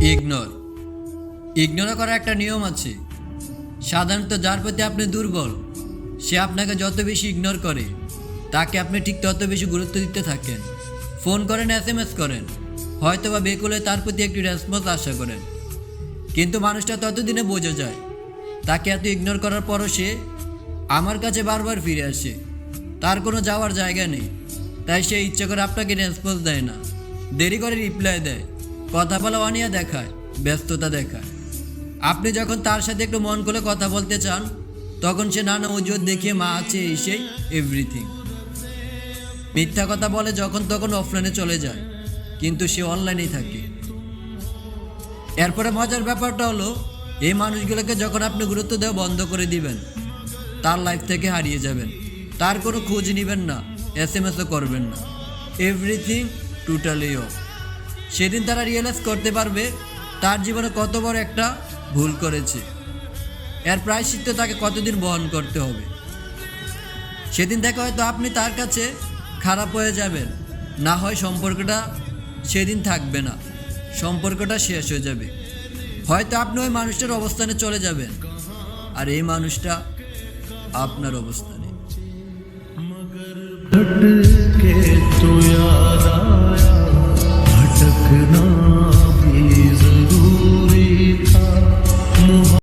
Ignore ignore করার একটা নিয়ম আছে। সাধারণত যার প্রতি আপনি দুর্বল, সে আপনাকে যত বেশি ইগনোর করে, তাকে আপনি ঠিক তত বেশি গুরুত্ব দিতে থাকেন। ফোন করেন এস এম এস করেন হয়তো বা বেকুলে তার প্রতি একটি রেসপন্স আশা করেন। কিন্তু মানুষটা ততদিনে বোঝা যায়, তাকে এত ইগনোর করার পরও সে আমার কাছে বারবার ফিরে আসে। তার কোনো যাওয়ার জায়গা নেই, তাই সে ইচ্ছে করে আপনাকে রেসপন্স দেয় না। দেরি করে রিপ্লাই দেয়। কথা বলা অনিয়া দেখায়, ব্যস্ততা দেখায়। আপনি যখন তার সাথে একটু মন করে কথা বলতে চান, তখন সে নানা অজুহাত দেখিয়ে মা আছে এই সেই এভরিথিং মিথ্যা কথা বলে যখন তখন অফলাইনে চলে যায়, কিন্তু সে অনলাইনেই থাকে। এরপরে মজার ব্যাপারটা হলো, এই মানুষগুলোকে যখন আপনি গুরুত্ব দেওয়া বন্ধ করে দিবেন, তার লাইফ থেকে হারিয়ে যাবেন। তার কোনো খোঁজ নেবেন না এস এম এসও করবেন না। এভরিথিং টোটালি অফ সেদিন তারা রিয়েলাইজ করতে পারবে তার জীবনে কত বড় একটা ভুল করেছে। এর প্রায়শ্চিত্ত তাকে কতদিন বহন করতে হবে। সেদিন থেকে হয়তো আপনি তার কাছে খারাপ হয়ে যাবেন। না হয় সম্পর্কটা সেদিন থাকবে না, সম্পর্কটা শেষ হয়ে যাবে। হয়তো আপনি ওই মানুষটার অবস্থানে চলে যাবেন। আর এই মানুষটা আপনার অবস্থানে। നോക്ക് നോ